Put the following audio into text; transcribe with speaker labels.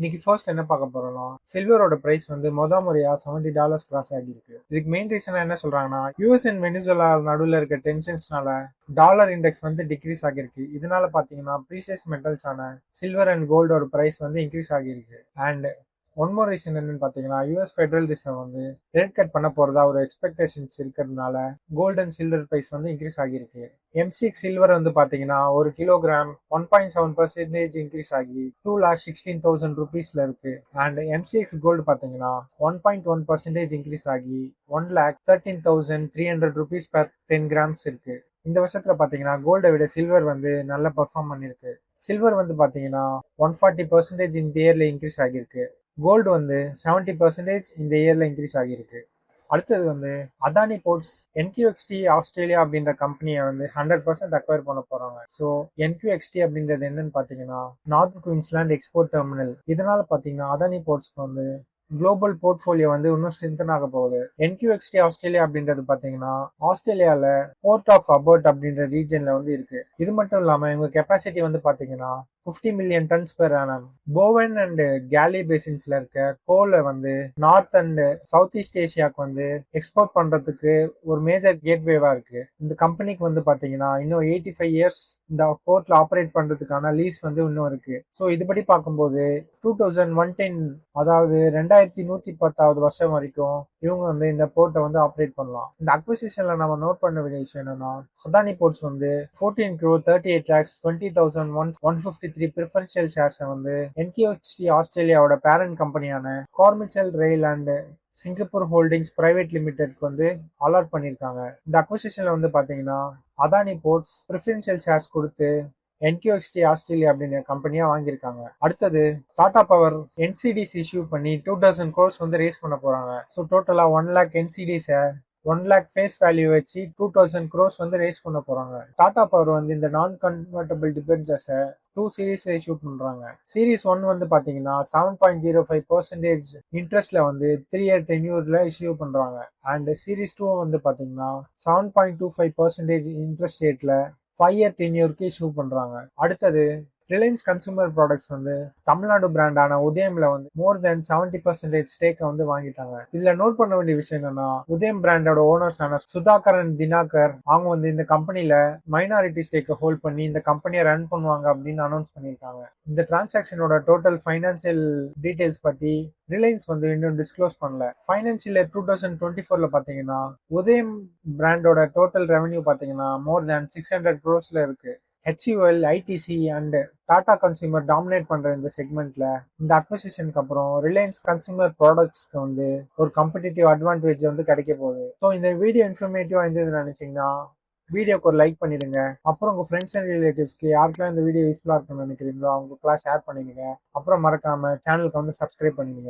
Speaker 1: இன்னைக்கு ஃபர்ஸ்ட் என்ன பார்க்க போறோம்னா சில்வரோட பிரைஸ் வந்து மொத முறையா செவன்டி டாலர்ஸ் கிராஸ் ஆகியிருக்கு. இதுக்கு மெயின் ரீசன் என்ன சொல்றாங்கன்னா யூஎஸ் அண்ட் வெனிசுலா நடுவில் இருக்க டென்ஷன்ஸ்னால டாலர் இண்டெக்ஸ் வந்து டிக்ரீஸ் ஆகிருக்கு இதனால பாத்தீங்கன்னா ப்ரீசியஸ் மெட்டல்ஸான சில்வர் அண்ட் கோல்டோட பிரைஸ் வந்து இன்க்ரீஸ் ஆகிருக்கு அண்ட் ஒன் மோர் ரீசன் என்னன்னு பார்த்தீங்கன்னா யூஎஸ் ஃபெடரல் ரிசர்வ் வந்து ரேட் கட் பண்ண போறதா ஒரு எக்ஸ்பெக்டேஷன்ஸ் இருக்கிறதுனால கோல்டு அண்ட் சில்வர் பிரைஸ் வந்து இன்க்ரீஸ் ஆகியிருக்கு. எம்சிஎக்ஸ் சில்வர் வந்து பார்த்தீங்கன்னா ஒரு kilogram one point seven percentage increase ஆகி டூ லேக் சிக்ஸ்டீன் தௌசண்ட் ருபீஸ்ல இருக்கு. அண்ட் எம்சிஎக்ஸ் கோல்டு பார்த்தீங்கன்னா one point one percentage increase ஆகி one lakh thirteen thousand three hundred rupees per ten grams இருக்கு. இந்த வருஷத்துல பாத்தீங்கன்னா கோல்டை விட சில்வர் வந்து நல்லா பர்ஃபார்ம் பண்ணிருக்கு சில்வர் வந்து பாத்தீங்கன்னா ஒன் ஃபார்ட்டி பர்சன்டேஜ் இந்த இயர்ல இன்க்ரீஸ் ஆகியிருக்கு. கோல்டு வந்து செவன்டி பர்சன்டேஜ் இந்த இயரில் இன்க்ரீஸ் ஆகியிருக்கு. அடுத்தது வந்து அதானி போர்ட்ஸ் என்கியூஎக்ஸ்டி ஆஸ்திரேலியா அப்படின்ற கம்பெனியை வந்து ஹண்ட்ரட் பர்சன்ட் அக்வயர் பண்ண போறாங்க. ஸோ என்கியூஎக்ஸ்டி அப்படின்றது என்னன்னு பார்த்தீங்கன்னா நார்த் குயின்ஸ்லாண்ட் எக்ஸ்போர்ட் டெர்மினல் இதனால பார்த்தீங்கன்னா அதானி போர்ட்ஸ்க்கு வந்து குளோபல் போர்ட்ஃபோலியோ வந்து இன்னும் ஸ்ட்ரென்தன் ஆக போகுது. என்கியூஎக்ஸ்டி ஆஸ்திரேலியா அப்படின்றது பார்த்தீங்கன்னா ஆஸ்திரேலியாவில் போர்ட் ஆஃப் அபர்ட் அப்படின்ற ரீஜனில் வந்து இருக்கு. இது மட்டும் இல்லாமல் இவங்க கெப்பாசிட்டி வந்து பார்த்தீங்கன்னா fifty million tons per annum Bowen and Galilee பேசின்ஸ்ல இருக்க கோலை வந்து நார்த் அண்ட் சவுத் ஈஸ்ட் ஏஷியாவுக்கு வந்து எக்ஸ்போர்ட் பண்றதுக்கு ஒரு மேஜர் கேட்வேவா இருக்கு. இந்த கம்பெனிக்கு வந்து பாத்தீங்கன்னா இன்னும் எயிட்டி ஃபைவ் இயர்ஸ் இந்த போர்ட்ல ஆப்ரேட் பண்றதுக்கான லீஸ் வந்து இன்னும் இருக்கு. ஸோ இதுபடி பார்க்கும்போது டூ தௌசண்ட் ஒன் டென் அதாவது ரெண்டாயிரத்தி நூத்தி பத்தாவது வருஷம் வரைக்கும் இவங்க வந்து இந்த போர்ட்டை வந்து ஆப்ரேட் பண்ணலாம். இந்த அக்விசிஷன்ல நம்ம நோட் பண்ண வேண்டிய விஷயம் என்னன்னா அதானி போர்ட்ஸ் வந்து fourteen crore thirty eight lakhs twenty thousand one one fifty three three preferential ஷேர்ஸை வந்து என்கியூஎக்ஸ்டி ஆஸ்திரேலியாவோட parent கம்பெனியான Carmichael rail and Singapore holdings private லிமிடெட்க்கு வந்து அலாட் பண்ணியிருக்காங்க இந்த அக்விசிஷன்ல வந்து பாத்தீங்கன்னா அதானி போர்ட்ஸ் ப்ரிஃபரன்ஷியல் ஷேர்ஸ் கொடுத்து என்கியூஎக்ஸ்டி ஆஸ்திரேலியா அப்படின்னு கம்பெனியா வாங்கியிருக்காங்க. அடுத்தது டாடா பவர் என்சிடிஸ் இஷ்யூ பண்ணி டூ தௌசண்ட் கோர்ஸ் வந்து ரேஸ் பண்ண போறாங்க. ஸோ டோட்டலா ஒன் லேக் என்சிடிஸை ஒன் லேக் ஃபேஸ் வேல்யூ வச்சு டூ தௌசண்ட் க்ரோஸ் வந்து ரேஸ் பண்ண போறாங்க. டாடா பவர் வந்து இந்த நான் கன்வெர்டபிள் டிபென்ச்சர்ஸை டூ சீரீஸ் இஷ்யூ பண்றாங்க. சீரீஸ் ஒன் வந்து பாத்தீங்கன்னா seven point zero five percentage இன்ட்ரெஸ்ட்ல வந்து த்ரீ இயர் டென்யூர்ல இஷ்யூ பண்றாங்க. அண்ட் சீரீஸ் டூ வந்து பாத்தீங்கன்னா seven point two five percentage interest ரேட்ல ஃபைவ் இயர் டென்யூருக்கு இஷ்யூ பண்றாங்க. அடுத்தது ரிலையன்ஸ் கன்சூமர் ப்ராடக்ட்ஸ் வந்து தமிழ்நாடு பிராண்டான உதயம்ல வந்து மோர் தென் செவன்டி பர்சன்டேஜ் ஸ்டேக்கை வந்து வாங்கிட்டாங்க. இதுல நோட் பண்ண வேண்டிய விஷயம் என்னன்னா உதயம் பிராண்டோட ஓனர்ஸ் ஆன சுதாகரன் தினாகர் அவங்க வந்து இந்த கம்பெனில மைனாரிட்டி ஸ்டேக்கை ஹோல்ட் பண்ணி இந்த கம்பெனியை ரன் பண்ணுவாங்க அப்படின்னு அனௌன்ஸ் பண்ணியிருக்காங்க. இந்த டிரான்சாக்ஷனோட டோட்டல் ஃபைனான்சியல் டீடைல்ஸ் பத்தி ரிலையன்ஸ் வந்து இன்னும் டிஸ்க்ளோஸ் பண்ணல. Financial year two thousand twenty ஃபோர்ல பாத்தீங்கன்னா உதயம் பிராண்டோட டோட்டல் ரெவன்யூ பாத்தீங்கன்னா மோர் தேன் சிக்ஸ் ஹண்ட்ரட் க்ரோஸ்ல இருக்கு. HUL ITC and Tata consumer dominate பண்ணுற இந்த செக்மெண்ட்ல இந்த அக்விசிஷனுக்கு அப்புறம் ரிலையன்ஸ் கன்சியூமர் ப்ராடக்ட்ஸ்க்கு வந்து ஒரு காம்படிட்டிவ் அட்வான்டேஜ் வந்து கிடைக்க போகுது. ஸோ இந்த வீடியோ இன்ஃபர்மேட்டிவாக இருந்ததுன்னு நினைச்சீங்கன்னா வீடியோக்கு ஒரு லைக் பண்ணிடுங்க. அப்புறம் உங்கள் ஃப்ரெண்ட்ஸ் அண்ட் ரிலேட்டிவ்ஸ்க்கு யாருக்கெல்லாம் இந்த வீடியோ யூஸ்ஃபுல்லாக இருக்கும்னு நினைக்கிறீங்களோ அவங்களுக்குலாம் ஷேர் பண்ணிடுங்க. அப்புறம் மறக்காமல் சேனலுக்கு வந்து சப்ஸ்கிரைப் பண்ணிடுங்க.